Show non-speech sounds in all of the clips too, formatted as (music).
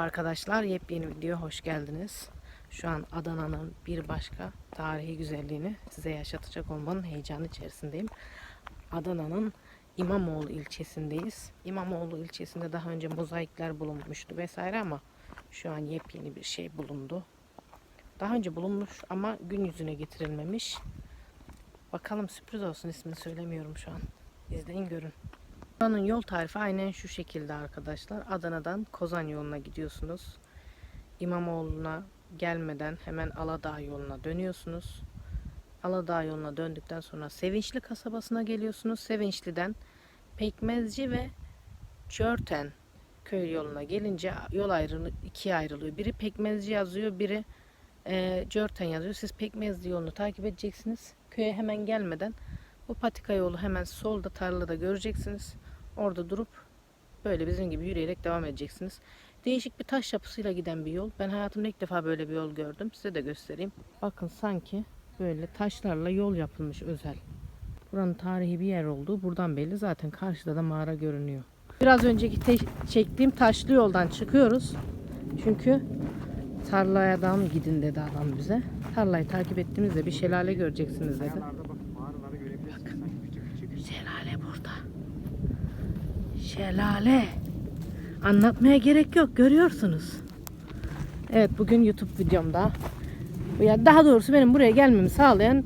Arkadaşlar yepyeni video hoş geldiniz. Şu an Adana'nın bir başka tarihi güzelliğini size yaşatacak olmanın heyecanı içerisindeyim. Adana'nın İmamoğlu ilçesindeyiz. İmamoğlu ilçesinde daha önce mozaikler bulunmuştu vesaire ama şu an yepyeni bir şey bulundu. Daha önce bulunmuş ama gün yüzüne getirilmemiş. Bakalım sürpriz olsun ismini söylemiyorum şu an. İzleyin görün. Buranın yol tarifi aynen şu şekilde arkadaşlar. Adana'dan Kozan yoluna gidiyorsunuz. İmamoğlu'na gelmeden hemen Aladağ yoluna dönüyorsunuz. Aladağ yoluna döndükten sonra Sevinçli kasabasına geliyorsunuz. Sevinçli'den Pekmezci ve Çörten köy yoluna gelince yol ayrılı, ikiye ayrılıyor. Biri Pekmezci yazıyor, biri e, Cörten yazıyor. Siz Pekmezci yolunu takip edeceksiniz. Köye hemen gelmeden bu patika yolu hemen solda tarlada göreceksiniz. Orada durup böyle bizim gibi yürüyerek devam edeceksiniz. Değişik bir taş yapısıyla giden bir yol. Ben hayatımda ilk defa böyle bir yol gördüm. Size de göstereyim. Bakın sanki böyle taşlarla yol yapılmış özel. Buranın tarihi bir yer olduğu buradan belli. Zaten karşıda da mağara görünüyor. Biraz önceki çektiğim taşlı yoldan çıkıyoruz. Çünkü tarlaya adam gidin dedi adam bize. Tarlayı takip ettiğimizde bir şelale göreceksiniz dedi. Şelale. Anlatmaya gerek yok görüyorsunuz. Evet bugün YouTube videomda ya daha doğrusu benim buraya gelmemi sağlayan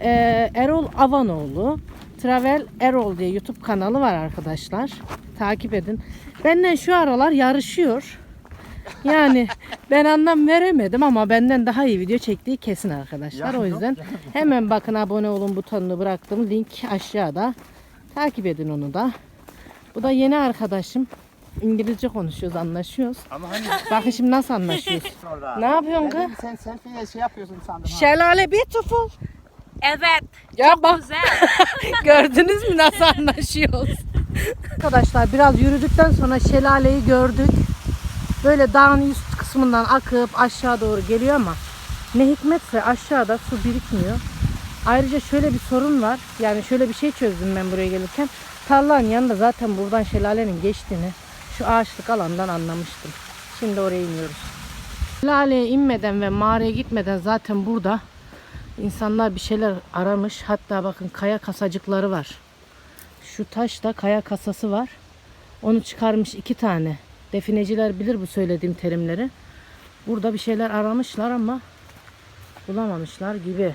e, Erol Avanoğlu Travel Erol diye YouTube kanalı var arkadaşlar. Takip edin. Benden şu aralar yarışıyor. Yani (laughs) ben anlam veremedim ama benden daha iyi video çektiği kesin arkadaşlar. Ya, o yüzden yok, hemen bakın abone olun butonunu bıraktım. Link aşağıda. Takip edin onu da. Bu da yeni arkadaşım. İngilizce konuşuyoruz, anlaşıyoruz. Ama hani Bakın şimdi nasıl anlaşıyoruz. (laughs) ne yapıyorsun kız? Sen selfie şey yapıyorsun sandım. ha. Şelale beautiful. Evet. Ya bak Güzel. (laughs) gördünüz mü nasıl anlaşıyoruz. Arkadaşlar biraz yürüdükten sonra şelaleyi gördük. Böyle dağın üst kısmından akıp aşağı doğru geliyor ama ne hikmetse aşağıda su birikmiyor. Ayrıca şöyle bir sorun var. Yani şöyle bir şey çözdüm ben buraya gelirken. Tarlanın yanında zaten buradan şelalenin geçtiğini şu ağaçlık alandan anlamıştım. Şimdi oraya iniyoruz. Şelaleye inmeden ve mağaraya gitmeden zaten burada insanlar bir şeyler aramış. Hatta bakın kaya kasacıkları var. Şu taşta kaya kasası var. Onu çıkarmış iki tane. Defineciler bilir bu söylediğim terimleri. Burada bir şeyler aramışlar ama bulamamışlar gibi.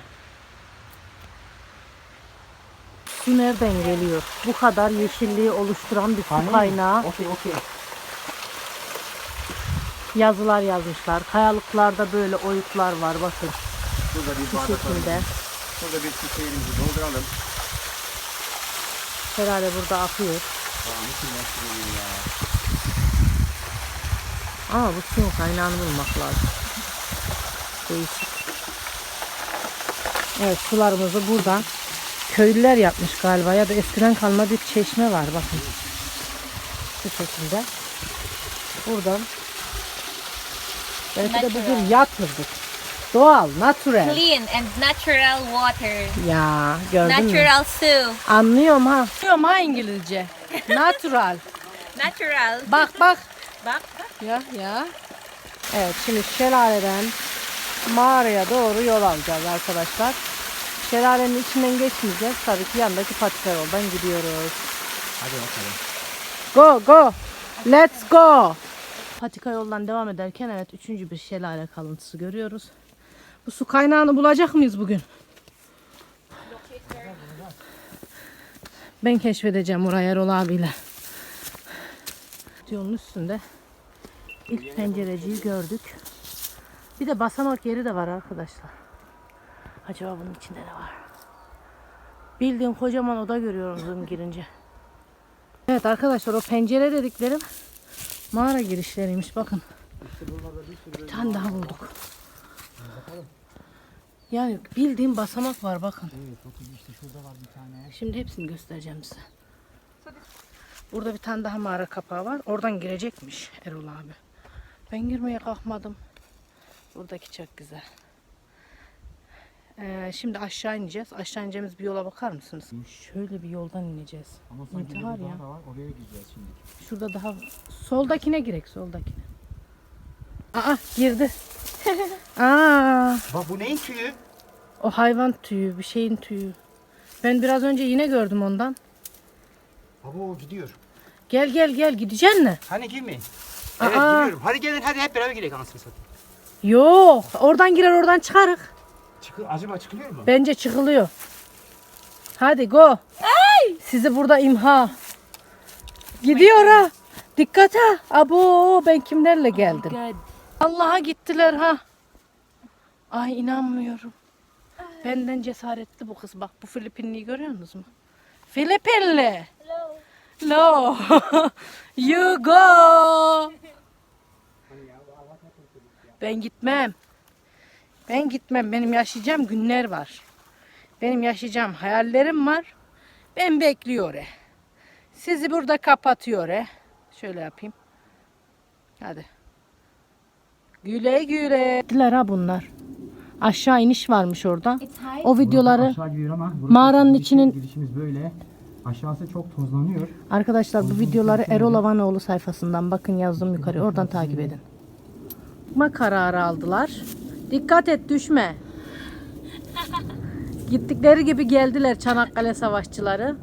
su nereden geliyor? Bu kadar yeşilliği oluşturan bir su kaynağı. Okey okey. Yazılar yazmışlar. Kayalıklarda böyle oyuklar var bakın. Burada bir bardak şekilde. Burada bir çiçeğimizi dolduralım. Herhalde burada akıyor. Şey şey Aa, Ama bu suyun kaynağını bulmak lazım. Değişik. Evet sularımızı buradan köylüler yapmış galiba ya da eskiden kalma bir çeşme var bakın. Bu şekilde. Buradan belki natural. de bugün yatırdık. Doğal, natural. Clean and natural water. Ya gördün natural mü? Natural su. Anlıyorum ha. Anlıyorum ha İngilizce. natural. (laughs) natural. Bak bak. bak bak. Ya ya. Evet şimdi şelaleden mağaraya doğru yol alacağız arkadaşlar. Şelalenin içinden geçmeyeceğiz. Tabii ki yandaki patika yoldan gidiyoruz. Hadi bakalım. Go go. Let's go. Patika yoldan devam ederken evet üçüncü bir şelale kalıntısı görüyoruz. Bu su kaynağını bulacak mıyız bugün? Ben keşfedeceğim orayı Erol abiyle. Yolun üstünde ilk pencereciyi gördük. Bir de basamak yeri de var arkadaşlar. Acaba bunun içinde ne var? Bildiğim kocaman oda görüyorum zoom girince. Evet arkadaşlar o pencere dediklerim mağara girişleriymiş bakın. Bir tane daha bulduk. Yani bildiğim basamak var bakın. Evet bakın işte şurada var bir tane. Şimdi hepsini göstereceğim size. Burada bir tane daha mağara kapağı var. Oradan girecekmiş Erol abi. Ben girmeye kalkmadım. Buradaki çok güzel. Ee, şimdi aşağı ineceğiz. Aşağı ineceğimiz bir yola bakar mısınız? Şöyle bir yoldan ineceğiz. Ama sanki İntihar bir ya. Daha var. Oraya gireceğiz şimdi. Şurada daha soldakine girek soldakine. Aa girdi. (laughs) Aa Bak bu neyin tüyü? o hayvan tüyü bir şeyin tüyü. Ben biraz önce yine gördüm ondan. Baba o gidiyor. Gel gel gel gideceksin mi? Hani girmeyin. Evet Aa. giriyorum. Hadi gelin hadi hep beraber girelim anasını satayım. Yok oradan girer oradan çıkarık. Çıkı, acaba çıkılıyor mu? Bence çıkılıyor. Hadi go. Sizi burada imha. Gidiyor ha. Dikkat ha. Abo ben kimlerle geldim. Good. Allah'a gittiler ha. Ay inanmıyorum. Benden cesaretli bu kız. Bak bu Filipinliyi görüyor musunuz mu? Filipinli. No. (laughs) you go. Ben gitmem. Ben gitmem. Benim yaşayacağım günler var. Benim yaşayacağım hayallerim var. Ben bekliyor. e. Sizi burada kapatıyor. e. Şöyle yapayım. Hadi. Güle güle. Gittiler ha bunlar. Aşağı iniş varmış orada. O videoları Aşağı gidiyor ama burası Mağaranın içinin- Gidişimiz böyle. Aşağısı çok tozlanıyor. Arkadaşlar bu videoları Erol Avanoğlu sayfasından bakın yazdım yukarı oradan takip edin. Çıkma kararı aldılar. Dikkat et düşme. Gittikleri gibi geldiler Çanakkale savaşçıları.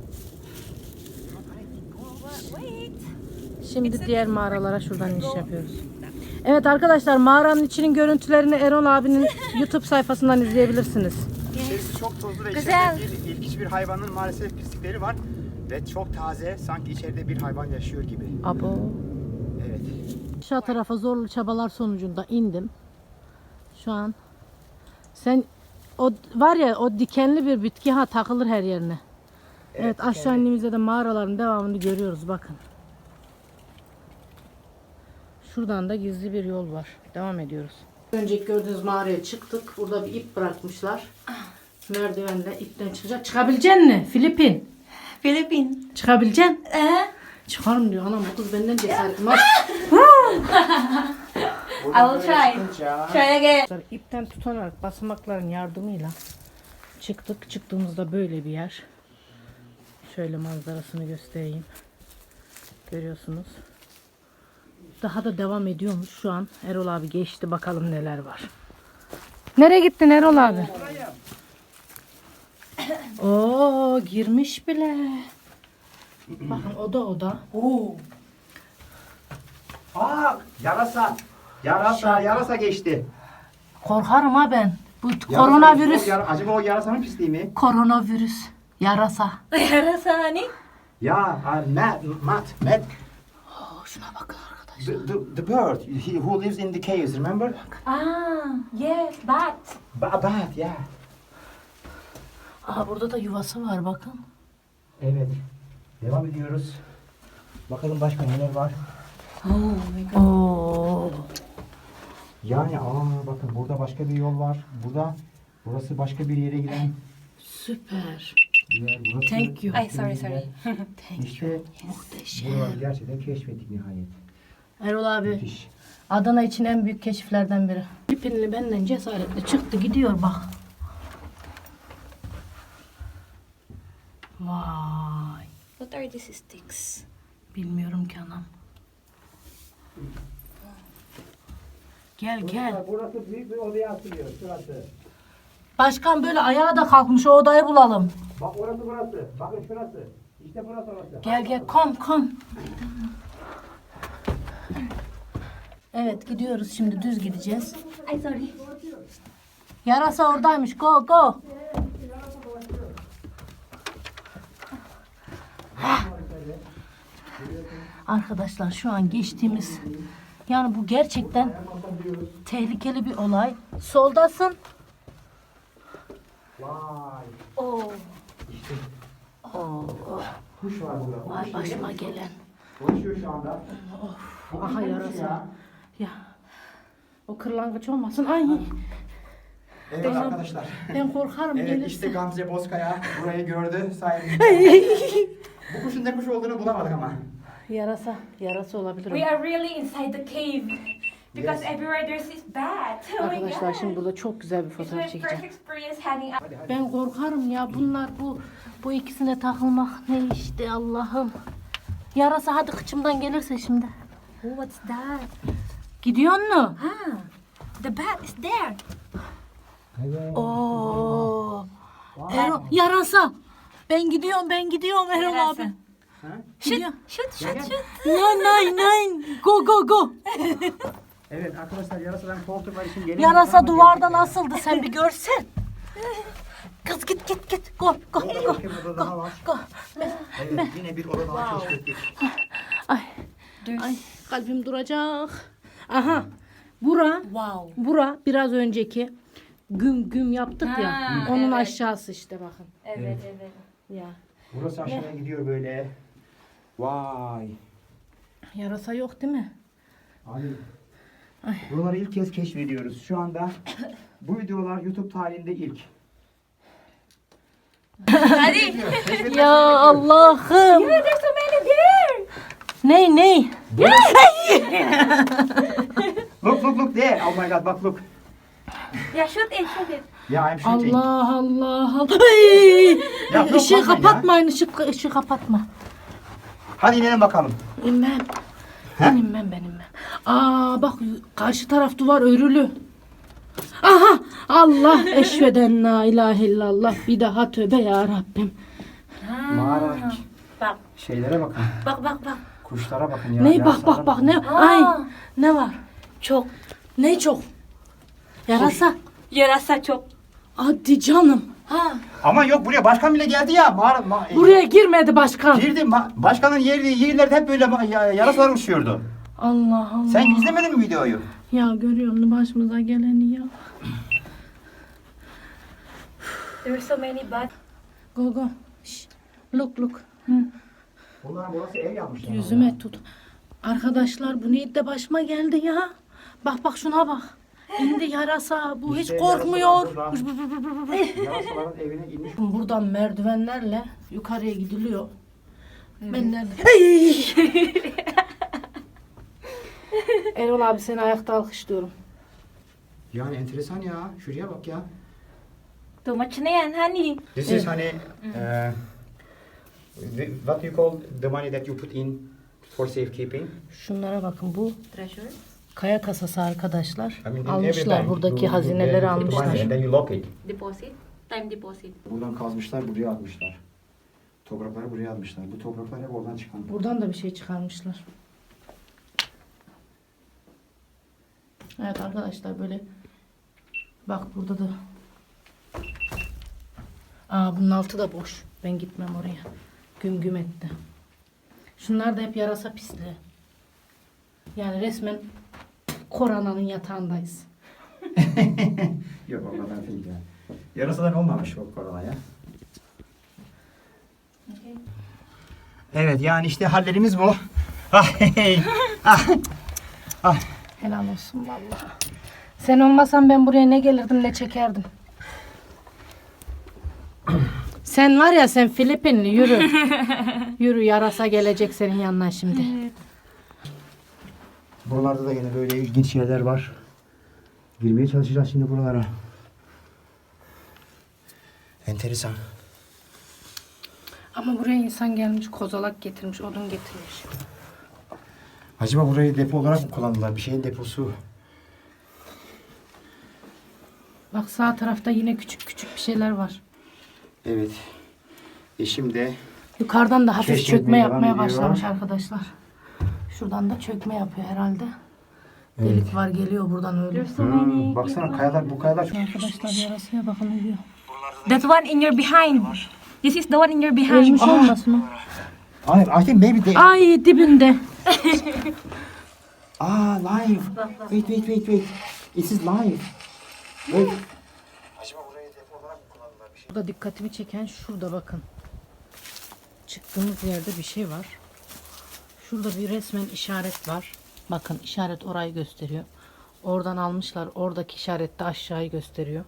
Şimdi diğer mağaralara şuradan iniş yapıyoruz. Evet arkadaşlar mağaranın içinin görüntülerini Erol abinin YouTube sayfasından izleyebilirsiniz. İçerisi çok tozlu ve Güzel. içeride bir, ilginç bir hayvanın maalesef pislikleri var. Ve çok taze. Sanki içeride bir hayvan yaşıyor gibi. Abo. Evet. Aşağı tarafa zorlu çabalar sonucunda indim. Şu an sen o var ya o dikenli bir bitki ha takılır her yerine. Evet, aşağı indiğimizde de mağaraların devamını görüyoruz bakın. Şuradan da gizli bir yol var. Devam ediyoruz. Önceki gördüğünüz mağaraya çıktık. Burada bir ip bırakmışlar. Merdivenle ipten çıkacak. Çıkabilecek mi? Filipin. Philippines. Çıkabileceksin. Uh, Çıkarım diyor anam bu kız benden cesaretli. (laughs) Bak. I will try. Try again. İpten tutarak basamakların yardımıyla çıktık. Çıktığımızda böyle bir yer. Şöyle manzarasını göstereyim. Görüyorsunuz. Daha da devam ediyormuş şu an. Erol abi geçti bakalım neler var. Nereye gittin Erol abi? (coughs) Oo girmiş bile. Bakın oda oda. Oo. Aa, yarasa. Yarasa, yarasa geçti. Korkarım ha ben. Bu Yarasa koronavirüs. O yara- acaba o yarasanın pisliği mi? Koronavirüs. Yarasa. (laughs) Yarasani. Ya, uh, Matt, Matt, Matt. Oh, şuna bakın arkadaşlar. The, the, the bird he, who lives in the caves, remember? Ah, yes, bat. Ba bat, yeah. Aa burada da yuvası var bakın. Evet. Devam ediyoruz. Bakalım başka neler var. Oo. Yani aa bakın burada başka bir yol var. Burada burası başka bir yere giden Süper. yer. Burası Thank you. Ay, sorry, sorry. (laughs) İşte Muhteşem. buraları gerçekten keşfettik nihayet. Erol abi Müthiş. Adana için en büyük keşiflerden biri. Filipinli benden cesaretli çıktı gidiyor bak. Vay. What are these sticks? Bilmiyorum ki anam. Gel gel. Burası büyük bir odaya atılıyor. Şurası. Başkan böyle ayağa da kalkmış o odayı bulalım. Bak orası burası. Bakın şurası. İşte burası orası. Gel gel kom kom. Evet gidiyoruz şimdi düz gideceğiz. Ay, sorry. Yarasa oradaymış go go. Arkadaşlar şu an geçtiğimiz yani bu gerçekten tehlikeli bir olay. Soldasın. Vay. Oo. İşte Oo. kuş var burada. Vay başıma gelen. Konuşuyor şu anda. Bu Aha kuş yarasa. ya. Ya. O kırlangıç olmasın. Ay. Evet Benim- arkadaşlar. Ben korkarım Evet gelirse. işte Gamze Bozkaya burayı gördü sayemizde. Bu kuşun ne kuş olduğunu bulamadık ama. Yarasa. Yarasa olabilir. o. We are really inside the cave. Because everywhere there's this bat. (laughs) Oh my Arkadaşlar god. şimdi burada çok güzel bir It's my fotoğraf first çekeceğim. experience hanging out. Ben korkarım ya bunlar bu bu ikisine takılmak ne işte Allah'ım. Yarasa hadi kıçımdan gelirse şimdi. Oh, what's that? Gidiyor mu? Ah, the bat is there. Oo. Erol yarasa. Ben gidiyorum ben gidiyorum Erol Yarasa. abi. Ha? Gidiyor. Shoot, shoot, gel. shoot. Nine nine nine. Go go go. Evet arkadaşlar yarasadan korktukları için gelin. Yarasa duvardan asıldı sen bir görsen. Kız git git git. Go go go. Var. go. Evet yine bir oda daha keşfettik. Ay. Ay kalbim duracak. Aha. Bura Wow. bura biraz önceki güm güm yaptık ya. Ha, Onun evet. aşağısı işte bakın. Evet, evet. Ya. Burası aşağıya gidiyor böyle. Vay. Yarasa yok değil mi? Abi. Buraları ilk kez keşfediyoruz. Şu anda bu videolar YouTube tarihinde ilk. Hadi. Ya Allah'ım. There's so many there. Ney ney? (laughs) Look look look there. Oh my god bak look. Yeah, shoot it, shoot it. Yeah I'm shooting. Allah Allah Allah. Ay! Ya, yok, Işığı bakmayın ya. kapatmayın ışık ışığı kapatma. Hadi inelim bakalım. İnmem. Ben inmem ben inmem. Aa bak karşı taraf duvar örülü. Aha Allah (laughs) eşveden la ilahe illallah bir daha tövbe ya Rabbim. Mağara Bak, şeylere bakın. bak, bak, bak. Kuşlara bakın ya. Ne bak bak bak bakın. ne Aa. ay ne var? Çok. Ne çok? Yarasa. Yarasa çok. Hadi canım. Ha. Ama yok buraya başkan bile geldi ya. Mağara, ma- Buraya girmedi başkan. Girdi. ma- başkanın yeri, yerlerde hep böyle ma- ya- yarasalar uçuyordu. Allah Allah. Sen izlemedin mi videoyu? Ya görüyor musun başımıza geleni ya. There's so many bats. Go go. Şş, Look look. Hı. Bunlar burası ev yapmışlar. Yüzüme tut. Arkadaşlar bu neydi de başıma geldi ya. Bak bak şuna bak. İndi yarasa. Bu İşte hiç korkmuyor. yarasalar burada. Yarasaların evine inmiş. Buradan merdivenlerle yukarıya gidiliyor. Ben nerede? Hey! (laughs) Erol abi seni ayakta alkışlıyorum. Yani enteresan ya. Şuraya bak ya. Too much yan, honey. This is hani uh, the- what you call the money that you put in for safekeeping. Şunlara bakın bu Treasure. Kaya kasası arkadaşlar. I mean, in every Almışlar bank, buradaki you- hazineleri you almışlar. And then you lock it. Deposit. Time deposit. Buradan kazmışlar, buraya atmışlar. Toprakları buraya atmışlar. Bu topraklar hep oradan çıkan. Buradan da bir şey çıkarmışlar. Evet arkadaşlar böyle bak burada da Aa bunun altı da boş. Ben gitmem oraya. Güm güm etti. Şunlar da hep yarasa pisliği. Yani resmen koronanın yatağındayız. (laughs) Yok o kadar değil ya. Yarasadan olmamış o korona ya. Evet yani işte hallerimiz bu. Ah, hey. Ah, Helal olsun vallahi. Sen olmasan ben buraya ne gelirdim ne çekerdim. Sen var ya sen Filipinli yürü. (laughs) yürü yarasa gelecek senin yanına şimdi. Buralarda da yine böyle ilginç yerler var. Girmeye çalışacağız şimdi buralara. Enteresan. Ama buraya insan gelmiş kozalak getirmiş odun getirmiş. Acaba burayı depo olarak mı kullandılar? Bir şeyin deposu. Bak sağ tarafta yine küçük küçük bir şeyler var. Evet. Eşim de Yukarıdan da hafif çökme devam yapmaya ediyor. başlamış arkadaşlar. Şuradan da çökme yapıyor herhalde. Delik var geliyor buradan öyle. Hmm, baksana kayalar bu kayalar çok Arkadaşlar yarasaya bakın uyuyor. That one in your behind. This is the one in your behind. Ölmüş olmasın o. Hayır, I think maybe they... Ay dibinde. (laughs) Ah, live. Wait, wait, wait, wait. This is live. Wait. Acaba burayı depo olarak mı kullandılar? Bir şey. Burada dikkatimi çeken şurada bakın. Çıktığımız yerde bir şey var. Şurada bir resmen işaret var. Bakın işaret orayı gösteriyor. Oradan almışlar. Oradaki işaret de aşağıyı gösteriyor.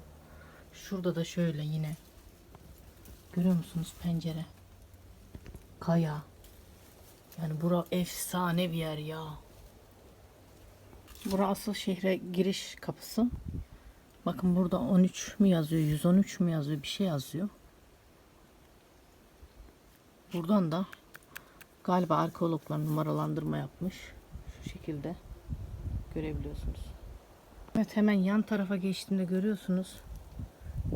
Şurada da şöyle yine. Görüyor musunuz pencere? Kaya. Yani bura efsane bir yer ya. Bura asıl şehre giriş kapısı. Bakın burada 13 mü yazıyor, 113 mü yazıyor, bir şey yazıyor. Buradan da galiba arkeologlar numaralandırma yapmış. Şu şekilde görebiliyorsunuz. Evet hemen yan tarafa geçtiğimde görüyorsunuz.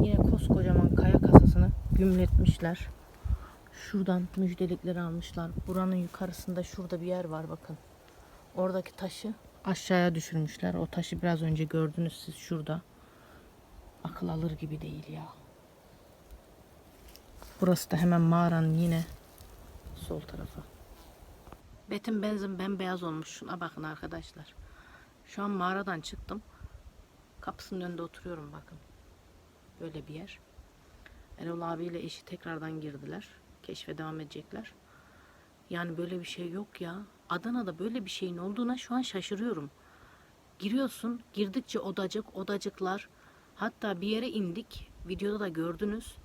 Yine koskocaman kaya kasasını gümletmişler. Şuradan müjdelikleri almışlar. Buranın yukarısında şurada bir yer var bakın. Oradaki taşı aşağıya düşürmüşler. O taşı biraz önce gördünüz siz şurada. Akıl alır gibi değil ya. Burası da hemen mağaranın yine sol tarafı. Betim benzin bembeyaz olmuş. Şuna bakın arkadaşlar. Şu an mağaradan çıktım. Kapısının önünde oturuyorum bakın. Böyle bir yer. Erol abiyle eşi tekrardan girdiler. Keşfe devam edecekler. Yani böyle bir şey yok ya. Adana'da böyle bir şeyin olduğuna şu an şaşırıyorum. Giriyorsun, girdikçe odacık, odacıklar. Hatta bir yere indik. Videoda da gördünüz.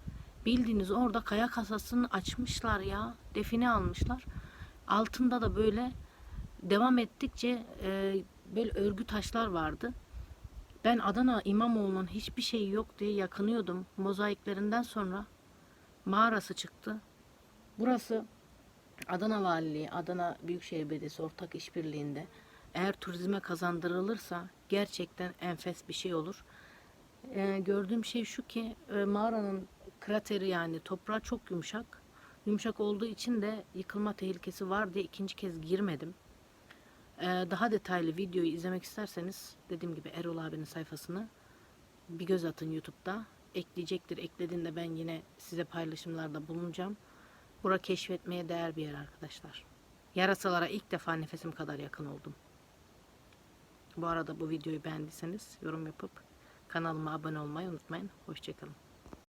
Bildiğiniz orada kaya kasasını açmışlar ya. Define almışlar. Altında da böyle devam ettikçe e, böyle örgü taşlar vardı. Ben Adana İmamoğlu'nun hiçbir şeyi yok diye yakınıyordum. Mozaiklerinden sonra mağarası çıktı. Burası Adana Valiliği, Adana Büyükşehir Belediyesi ortak işbirliğinde eğer turizme kazandırılırsa gerçekten enfes bir şey olur. Ee, gördüğüm şey şu ki e, mağaranın krateri yani toprağı çok yumuşak. Yumuşak olduğu için de yıkılma tehlikesi var diye ikinci kez girmedim. Ee, daha detaylı videoyu izlemek isterseniz dediğim gibi Erol abinin sayfasını bir göz atın YouTube'da. Ekleyecektir. Eklediğinde ben yine size paylaşımlarda bulunacağım. Bura keşfetmeye değer bir yer arkadaşlar. Yarasalara ilk defa nefesim kadar yakın oldum. Bu arada bu videoyu beğendiyseniz yorum yapıp kanalıma abone olmayı unutmayın. Hoşçakalın.